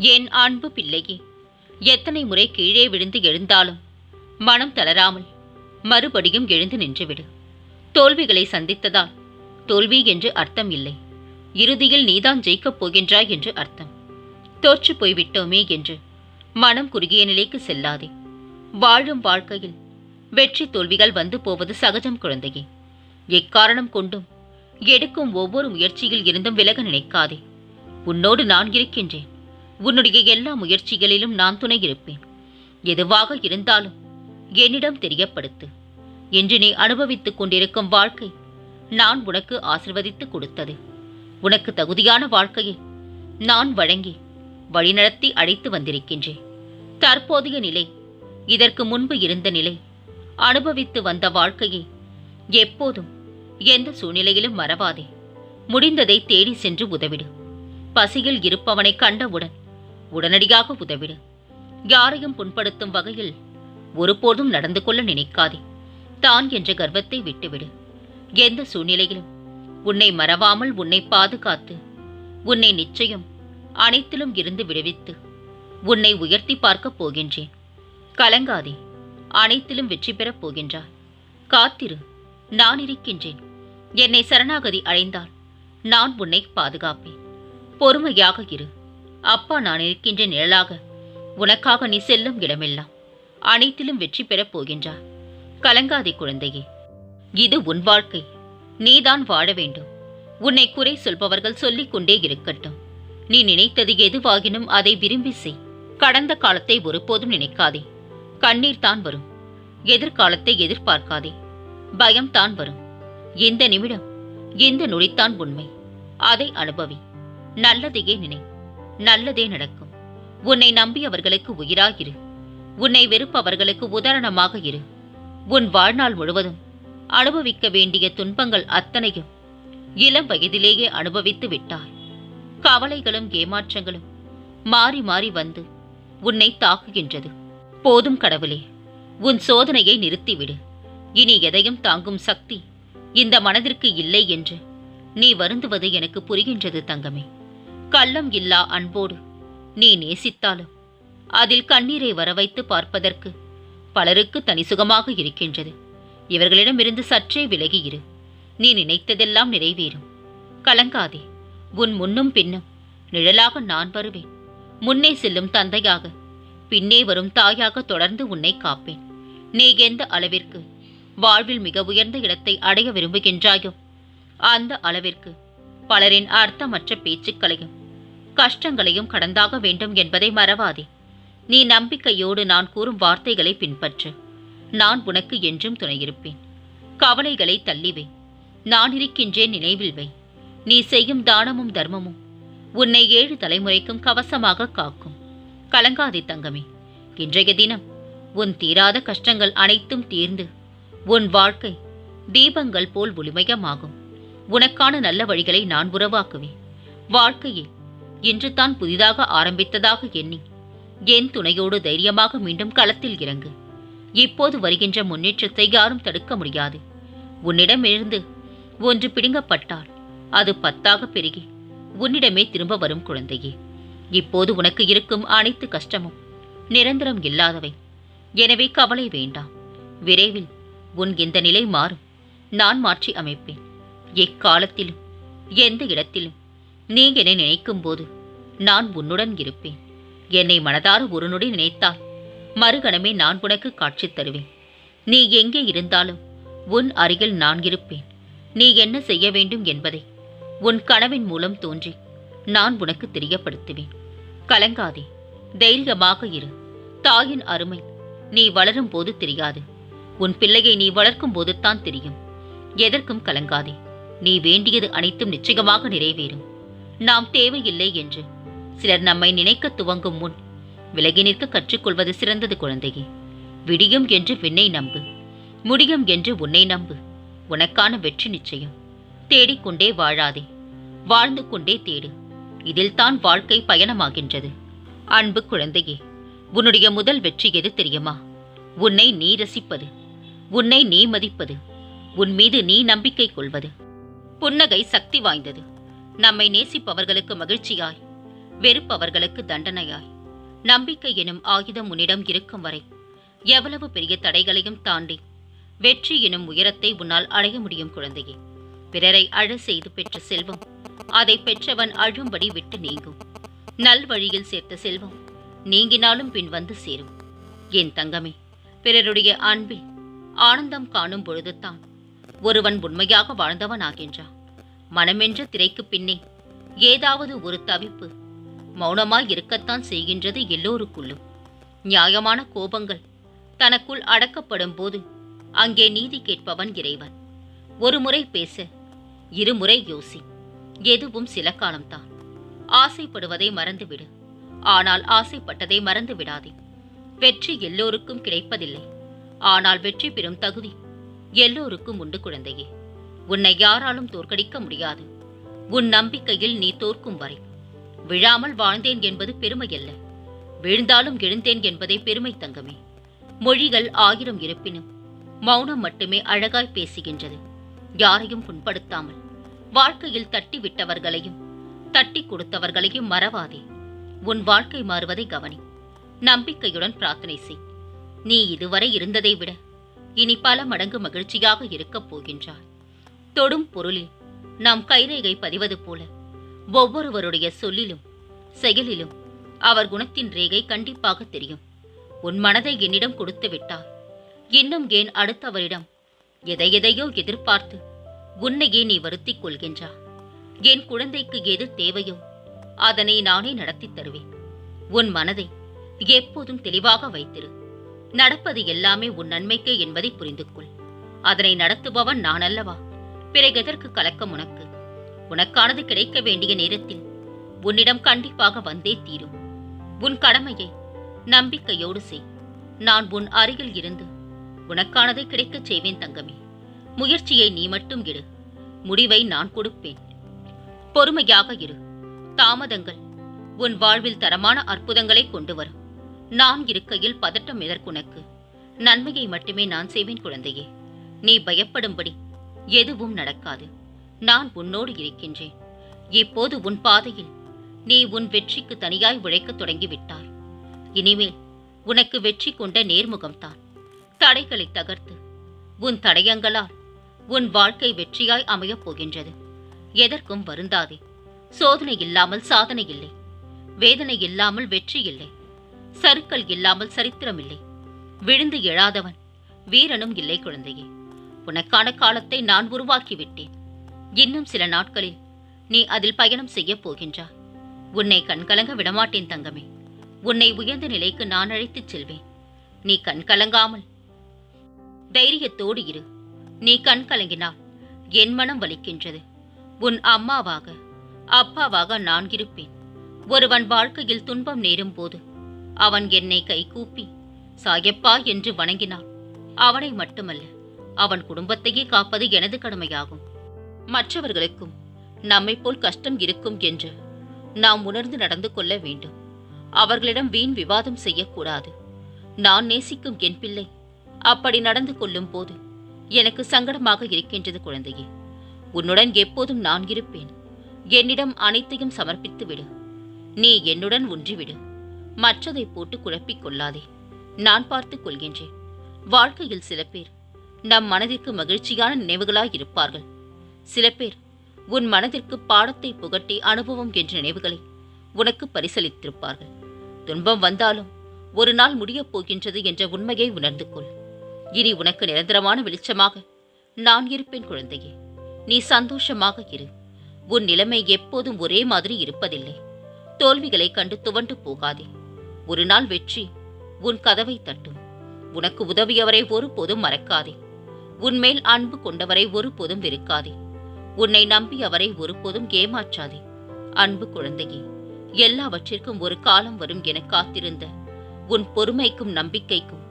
என் அன்பு பிள்ளையே எத்தனை முறை கீழே விழுந்து எழுந்தாலும் மனம் தளராமல் மறுபடியும் எழுந்து நின்றுவிடு. தோல்விகளை சந்தித்ததால் தோல்வி என்று அர்த்தம் இல்லை. இறுதியில் நீதான் ஜெயிக்கப் போகின்றாய் என்று அர்த்தம். தோற்று போய்விட்டோமே என்று மனம் குறுகிய நிலைக்கு செல்லாதே. வாழும் வாழ்க்கையில் வெற்றி தோல்விகள் வந்து போவது சகஜம் குழந்தையே. எக்காரணம் கொண்டும் எடுக்கும் ஒவ்வொரு முயற்சியில் இருந்தும் விலக நினைக்காதே. உன்னோடு நான் இருக்கின்றேன். உன்னுடைய எல்லா முயற்சிகளிலும் நான் துணை இருப்பேன் எதுவாக இருந்தாலும் என்னிடம் தெரியப்படுத்து. என்று நீ அனுபவித்துக் கொண்டிருக்கும் வாழ்க்கை நான் உனக்கு ஆசிர்வதித்து கொடுத்தது. உனக்கு தகுதியான வாழ்க்கையை நான் வழங்கி வழிநடத்தி அழைத்து வந்திருக்கின்றேன். தற்போதைய நிலை இதற்கு முன்பு இருந்த நிலை அனுபவித்து வந்த வாழ்க்கையை எப்போதும் எந்த சூழ்நிலையிலும் மறவாதே. முடிந்ததை தேடி சென்று உதவிடு. பசியில் இருப்பவனை கண்டவுடன் உடனடியாக உதவிடு. யாரையும் புண்படுத்தும் வகையில் ஒருபோதும் நடந்து கொள்ள நினைக்காதே. தான் என்ற கர்வத்தை விட்டுவிடு. எந்த சூழ்நிலையிலும் உன்னை மறவாமல் உன்னை பாதுகாத்து உன்னை நிச்சயம் அனைத்திலும் இருந்து விடுவித்து உன்னை உயர்த்தி பார்க்கப் போகின்றேன். கலங்காதே அனைத்திலும் வெற்றி பெறப் போகின்றாய். காத்திரு நான் இருக்கின்றேன். என்னை சரணாகதி அடைந்தால் நான் உன்னை பாதுகாப்பேன். பொறுமையாக இரு. அப்பா நான் இருக்கின்ற நிழலாக. உனக்காக நீ செல்லும் இடமெல்லாம். அனைத்திலும் வெற்றி பெறப் போகின்றார் கலங்காதே குழந்தையே. இது உன் வாழ்க்கை. நீதான் வாழ வேண்டும். உன்னை குறை சொல்பவர்கள் சொல்லிக் கொண்டே இருக்கட்டும். நீ நினைத்தது எதுவாகினும் அதை விரும்பி செய். கடந்த காலத்தை ஒருபோதும் நினைக்காதே. கண்ணீர் தான் வரும். எதிர்காலத்தை எதிர்பார்க்காதே. பயம் தான் வரும். இந்த நிமிடம் இந்த நொடித்தான் உண்மை. அதை அனுபவி. நல்லதையே நினை. நல்லதே நடக்கும். உன்னை நம்பியவர்களுக்கு உயிராயிரு உன்னை வெறுப்பவர்களுக்கு உதாரணமாக இரு. உன் வாழ்நாள் முழுவதும் அனுபவிக்க வேண்டிய துன்பங்கள் அத்தனையும் இளம் வயதிலேயே அனுபவித்து விட்டாய். கவலைகளும் ஏமாற்றங்களும் மாறி மாறி வந்து உன்னை தாக்குகின்றது. போதும் கடவுளே உன் சோதனையை நிறுத்திவிடு. இனி எதையும் தாங்கும் சக்தி இந்த மனதிற்கு இல்லை என்று நீ வருந்துவது எனக்கு புரிகின்றது தங்கமே. கள்ளம் இல்லா அன்போடு. நீ நேசித்தாலும் அதில் கண்ணீரை வரவைத்து பார்ப்பதற்கு பலருக்கு தனி சுகமாக இருக்கின்றது. இவர்களிடமிருந்து சற்றே விலகி இரு. நீ நினைத்ததெல்லாம் நிறைவேறும். கலங்காதே. உன் முன்னும் பின்னும் நிழலாக நான் வருவேன். முன்னே செல்லும் தந்தையாக பின்னே வரும் தாயாக தொடர்ந்து உன்னை காப்பேன். நீ எந்த அளவிற்கு வாழ்வில் மிக உயர்ந்த இடத்தை அடைய விரும்புகின்றாயோ அந்த அளவிற்கு பலரின் அர்த்தமற்ற பேச்சுக்களையும் கஷ்டங்களையும் கடந்தாக வேண்டும் என்பதை மறவாதே. நீ நம்பிக்கையோடு நான் கூறும் வார்த்தைகளை பின்பற்று. நான் உனக்கு என்றும் துணையிருப்பேன். கவலைகளை தள்ளிவை. நான் இருக்கின்றேன் நினைவில் வை. நீ செய்யும் தானமும் தர்மமும் உன்னை ஏழு தலைமுறைக்கும் கவசமாக காக்கும். கலங்காதே தங்கமே. இன்றைய தினம் உன் தீராத கஷ்டங்கள் அனைத்தும் தீர்ந்து உன் வாழ்க்கை தீபங்கள் போல் ஒளிமயமாகும். உனக்கான நல்ல வழிகளை நான் உறவாக்குவேன். வாழ்க்கையில் இன்று தான் புதிதாக ஆரம்பித்ததாக எண்ணி என் துணையோடு தைரியமாக மீண்டும் களத்தில் இறங்கு. இப்போது வருகின்ற முன்னேற்றத்தை யாரும் தடுக்க முடியாது. உன்னிடமிருந்து ஒன்று பிடுங்கப்பட்டால் அது பத்தாக பெருகி உன்னிடமே திரும்ப வரும் குழந்தையே. இப்போது உனக்கு இருக்கும் அனைத்து கஷ்டமும் நிரந்தரம் இல்லாதவை. எனவே கவலை வேண்டாம். விரைவில் உன் இந்த நிலை மாறும். நான் மாற்றி அமைப்பேன். எக்காலத்திலும் எந்த இடத்திலும் நீ என்னை நினைக்கும் போது நான் உன்னுடன் இருப்பேன். என்னை மனதார ஒரு நொடி நினைத்தால் மறுகணமே நான் உனக்கு காட்சி தருவேன். நீ எங்கே இருந்தாலும் உன் அருகில் நான் இருப்பேன். நீ என்ன செய்ய வேண்டும் என்பதை உன் கனவின் மூலம் தோன்றி நான் உனக்கு தெரியப்படுத்துவேன். கலங்காதே தைரியமாக இரு. தாயின் அருமை நீ வளரும் போது தெரியாது. உன் பிள்ளையை நீ வளர்க்கும் போதுத்தான் தெரியும். எதற்கும் கலங்காதே. நீ வேண்டியது அனைத்தும் நிச்சயமாக நிறைவேறும். நாம் தேவையில்லை என்று. சிலர் நம்மை நினைக்க துவங்கும் முன் விலகி நிற்க கற்றுக்கொள்வது சிறந்தது குழந்தையே. விடியும் என்று விண்ணை நம்பு. முடியும் என்று உன்னை நம்பு. உனக்கான வெற்றி நிச்சயம். தேடிக்கொண்டே வாழாதே. வாழ்ந்து கொண்டே தேடு. இதில்தான் வாழ்க்கை பயணமாகின்றது. அன்பு குழந்தையே உன்னுடைய முதல் வெற்றி எது தெரியுமா? உன்னை நீ ரசிப்பது. உன்னை நீ மதிப்பது. உன் மீது நீ நம்பிக்கை கொள்வது. புன்னகை சக்தி வாய்ந்தது. நம்மை நேசிப்பவர்களுக்கு மகிழ்ச்சியாய் வெறுப்பவர்களுக்கு தண்டனையாய் நம்பிக்கை எனும் ஆயுதம் உன்னிடம் இருக்கும் வரை எவ்வளவு பெரிய தடைகளையும் தாண்டி வெற்றி எனும் உயரத்தை உன்னால் அடைய முடியும் குழந்தையே. பிறரை அழ செய்து பெற்ற செல்வம் அதை பெற்றவன் அழும்படி விட்டு நீங்கும். நல்வழியில் சேர்த்த செல்வம் நீங்கினாலும் பின் வந்து சேரும். என் தங்கமே பிறருடைய அன்பில் ஆனந்தம் காணும் பொழுதுதான் ஒருவன் உண்மையாக வாழ்ந்தவன் ஆகின்றான் மனமென்ற திரைக்கு பின்னே ஏதாவது ஒரு தவிப்பு மௌனமாய் இருக்கத்தான் செய்கின்றது எல்லோருக்குள்ளும். நியாயமான கோபங்கள் தனக்குள் அடக்கப்படும் போது அங்கே நீதி கேட்பவன் இறைவன். ஒரு முறை பேச இருமுறை யோசி எதுவும் சில காலம்தான். ஆசைப்படுவதை மறந்துவிடு. ஆனால் ஆசைப்பட்டதை மறந்து விடாதே வெற்றி எல்லோருக்கும் கிடைப்பதில்லை. ஆனால் வெற்றி பெறும் தகுதி எல்லோருக்கும் உண்டு குழந்தையே. உன்னை யாராலும் தோற்கடிக்க முடியாது. உன் நம்பிக்கையில் நீ தோற்கும் வரை. விழாமல் வாழ்ந்தேன் என்பது பெருமையல்ல. விழுந்தாலும் எழுந்தேன் என்பதே பெருமை தங்கமே. மொழிகள் ஆயிரம் இருப்பினும் மௌனம் மட்டுமே அழகாய் பேசுகின்றது. யாரையும் புண்படுத்தாமல் வாழ்க்கையில் தட்டி விட்டவர்களையும் தட்டி கொடுத்தவர்களையும் மறவாதே. உன் வாழ்க்கை மாறுவதை கவனி. நம்பிக்கையுடன் பிரார்த்தனை செய். நீ இதுவரை இருந்ததை விட இனி பல மடங்கு மகிழ்ச்சியாக இருக்கப் போகின்றார். தொடும் பொருளில் நாம் கைரேகை பதிவது போல ஒவ்வொருவருடைய சொல்லிலும் செயலிலும் அவர் குணத்தின் ரேகை கண்டிப்பாக தெரியும். உன் மனதை என்னிடம் கொடுத்து விட்டார். இன்னும் ஏன் அடுத்தவரிடம் எதை எதையோ எதிர்பார்த்து உன்னையே நீ வருத்திக் கொள்கின்றா என் குழந்தைக்கு எது தேவையோ அதனை நானே நடத்தித் தருவேன். உன் மனதை எப்போதும் தெளிவாக வைத்திரு. நடப்பது எல்லாமே உன் நன்மைக்கே என்பதை புரிந்து கொள் அதனை நடத்துபவன் நான் அல்லவா? பிறகு எதற்கு கலக்கம் உனக்கு? உனக்கானது கிடைக்க வேண்டிய நேரத்தில் உன்னிடம் கண்டிப்பாக வந்தே தீரும். உன் கடமையை நம்பிக்கையோடு செய். நான் உன் அருகில் இருந்து உனக்கானதை கிடைக்கச் செய்வேன் தங்கமே. முயற்சியை நீ மட்டும் இடு முடிவை நான் கொடுப்பேன். பொறுமையாக இரு. தாமதங்கள் உன் வாழ்வில் தரமான அற்புதங்களை கொண்டு வரும். நான் இருக்கையில் பதட்டம் எதற்குனக்கு நன்மையை மட்டுமே நான் செய்வேன் குழந்தையே. நீ பயப்படும்படி எதுவும் நடக்காது. நான் உன்னோடு இருக்கின்றேன். இப்போது உன் பாதையில் நீ உன் வெற்றிக்கு தனியாய் உழைக்கத் தொடங்கிவிட்டாய். இனிமேல் உனக்கு வெற்றி கொண்ட நேர்முகம்தான். தடைகளை தகர்த்து உன் தடயங்களால் உன் வாழ்க்கை வெற்றியாய் அமையப் போகின்றது. எதற்கும் வருந்தாதே. சோதனை இல்லாமல் சாதனை இல்லை. வேதனை இல்லாமல் வெற்றி இல்லை. சறுக்கல் இல்லாமல் சரித்திரம் இல்லை விழுந்து எழாதவன் வீரனும் இல்லை குழந்தையே. உனக்கான காலத்தை நான் உருவாக்கிவிட்டேன். இன்னும் சில நாட்களில் நீ அதில் பயணம் செய்யப் போகின்றாய் உன்னை கண்கலங்க விடமாட்டேன் தங்கமே. உன்னை உயர்ந்த நிலைக்கு நான் அழைத்துச் செல்வேன். நீ கண் கலங்காமல் தைரியத்தோடு இரு. நீ கண் கலங்கினால் என் மனம் வலிக்கின்றது. உன் அம்மாவாக அப்பாவாக நான் இருப்பேன். ஒருவன் வாழ்க்கையில் துன்பம் நேரும் போது அவன் என்னை கைகூப்பி சாயப்பா என்று வணங்கினான். அவனை மட்டுமல்ல அவன் குடும்பத்தையே காப்பது எனது கடமையாகும். மற்றவர்களுக்கும் நம்மைப் போல் கஷ்டம் இருக்கும் என்று நாம் உணர்ந்து நடந்து கொள்ள வேண்டும். அவர்களிடம் வீண் விவாதம் செய்யக்கூடாது. நான் நேசிக்கும் என் பிள்ளை. அப்படி நடந்து கொள்ளும் போது எனக்கு சங்கடமாக இருக்கின்றது குழந்தையே. உன்னுடன் எப்போதும் நான் இருப்பேன். என்னிடம் அனைத்தையும் சமர்ப்பித்து விடு நீ என்னுடன் ஒன்றிவிடு. மற்றதை போட்டு குழப்பிக் கொள்ளாதே. நான் பார்த்துக் கொள்கின்றேன். வாழ்க்கையில் சில பேர் நம் மனதிற்கு மகிழ்ச்சியான நினைவுகளாய் இருப்பார்கள். சில பேர் உன் மனதிற்கு பாடத்தை புகட்டி அனுபவம் என்ற நினைவுகளை உனக்கு பரிசளித்திருப்பார்கள். துன்பம் வந்தாலும் ஒரு நாள் முடியப் போகின்றது என்ற உண்மையை உணர்ந்து கொள். இனி உனக்கு நிரந்தரமான வெளிச்சமாக நான் இருப்பேன் குழந்தையே. நீ சந்தோஷமாக இரு. உன் நிலைமை எப்போதும் ஒரே மாதிரி இருப்பதில்லை. தோல்விகளை கண்டு துவண்டு போகாதே. ஒரு நாள் வெற்றி. உன் கதவை தட்டும். உனக்கு உதவியவரை ஒருபோதும் மறக்காதே. உன்மேல் அன்பு கொண்டவரை ஒருபோதும் வெறுக்காதே. உன்னை நம்பியவரை ஒருபோதும் ஏமாற்றாதே. அன்பு குழந்தையே எல்லாவற்றிற்கும் ஒரு காலம் வரும் என காத்திருந்த உன் பொறுமைக்கும் நம்பிக்கைக்கும்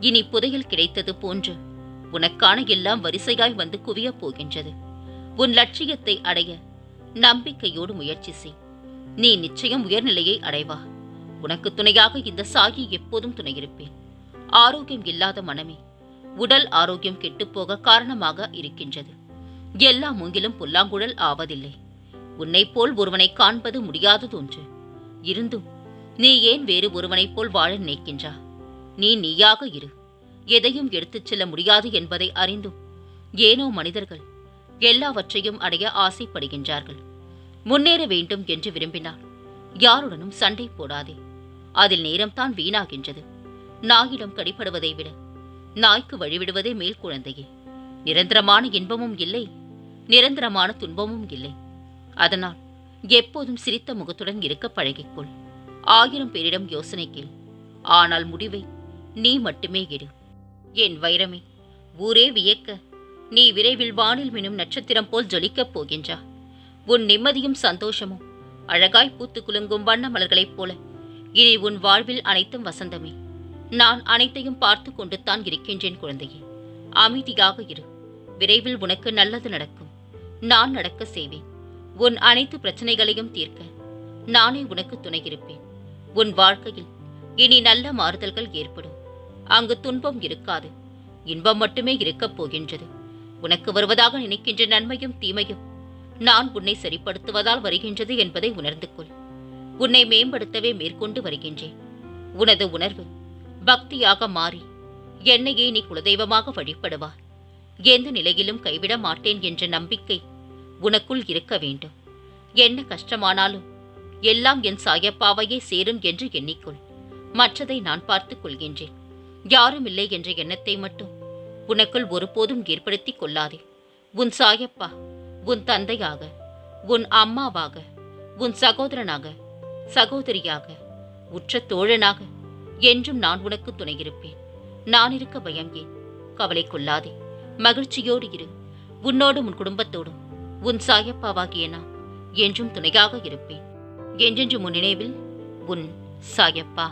இனி புதையல் கிடைத்தது போன்று உனக்கான எல்லாம் வரிசையாய் வந்து குவியப் போகின்றது. உன் லட்சியத்தை அடைய நம்பிக்கையோடு முயற்சி செய். நீ நிச்சயம் உயர்நிலையை அடைவா. உனக்கு துணையாக இந்த சாயி எப்போதும் துணையிருப்பேன். ஆரோக்கியம் இல்லாத மனமே உடல் ஆரோக்கியம் கெட்டுப்போக காரணமாக இருக்கின்றது. எல்லா மூங்கிலும் புல்லாங்குழல் ஆவதில்லை. உன்னைப் போல் ஒருவனை காண்பது முடியாதது ஒன்று இருந்தும் நீ ஏன் வேறு ஒருவனைப் போல் வாழ நினைக்கின்றா? நீ நீயாக இரு. எதையும் எடுத்துச் செல்ல முடியாது என்பதை அறிந்தும் ஏனோ மனிதர்கள் எல்லாவற்றையும் அடைய ஆசைப்படுகின்றார்கள். முன்னேற வேண்டும் என்று விரும்பினால் யாருடனும் சண்டை போடாதே. அதில் நேரம்தான் வீணாகின்றது. நாயிடம் கடிப்படுவதை விட நாய்க்கு வழிவிடுவதே மேல் குழந்தையே. நிரந்தரமான இன்பமும் இல்லை நிரந்தரமான துன்பமும் இல்லை. அதனால் எப்போதும் சிரித்த முகத்துடன் இருக்க பழகிக்கொள். ஆயிரம் பேரிடம் யோசனை கேள். ஆனால் முடிவை நீ மட்டுமே எடு. என் வைரமே ஊரே வியக்க. நீ விரைவில் வானில் மினும் நட்சத்திரம் போல் ஜொலிக்கப் போகின்றா. உன் நிம்மதியும் சந்தோஷமும் அழகாய் பூத்து குலுங்கும் வண்ண மலர்களைப் போல இனி உன் வாழ்வில் அனைத்தும் வசந்தமே. நான் அனைத்தையும் பார்த்து கொண்டு தான் இருக்கின்றேன் குழந்தையே. அமைதியாக இரு. விரைவில் உனக்கு நல்லது நடக்கும். நான் நடக்க செய்வேன். உன் அனைத்து பிரச்சனைகளையும் தீர்க்க. நானே உனக்கு துணையிருப்பேன் உன் வாழ்க்கையில் இனி நல்ல மாறுதல்கள் ஏற்படும். அங்கு துன்பம் இருக்காது. இன்பம் மட்டுமே இருக்கப் போகின்றது. உனக்கு வருவதாக நினைக்கின்ற நன்மையும் தீமையும் நான் உன்னை சரிப்படுத்துவதால் வருகின்றது என்பதை உணர்ந்து கொள். உன்னை மேம்படுத்தவே மேற்கொண்டு வருகின்றேன். உனது உணர்வு பக்தியாக மாறி என்னையே நீ குலதெய்வமாக வழிபடுவார் எந்த நிலையிலும் கைவிட மாட்டேன் என்ற நம்பிக்கை உனக்குள் இருக்க வேண்டும். என்ன கஷ்டமானாலும் எல்லாம் என் சாயப்பாவையே சேரும் என்று எண்ணிக்கொள். மற்றதை நான் பார்த்துக் கொள்கின்றேன். யாரும் இல்லை என்ற எண்ணத்தை மட்டும் உனக்குள் ஒருபோதும் ஏற்படுத்திக் கொள்ளாதே. உன் சாயப்பா உன் தந்தையாக உன் அம்மாவாக உன் சகோதரனாக சகோதரியாக உற்ற தோழனாக என்றும் நான் உனக்கு துணையிருப்பேன். நான் இருக்க பயம் ஏன்? கவலை கொள்ளாதே. மகிழ்ச்சியோடு இரு. உன்னோடும் உன் குடும்பத்தோடும் உன் சாயப்பாவாகிய நான் என்றும் துணையாக இருப்பேன். என்றென்று முன் நினைவில் உன் சாயப்பா.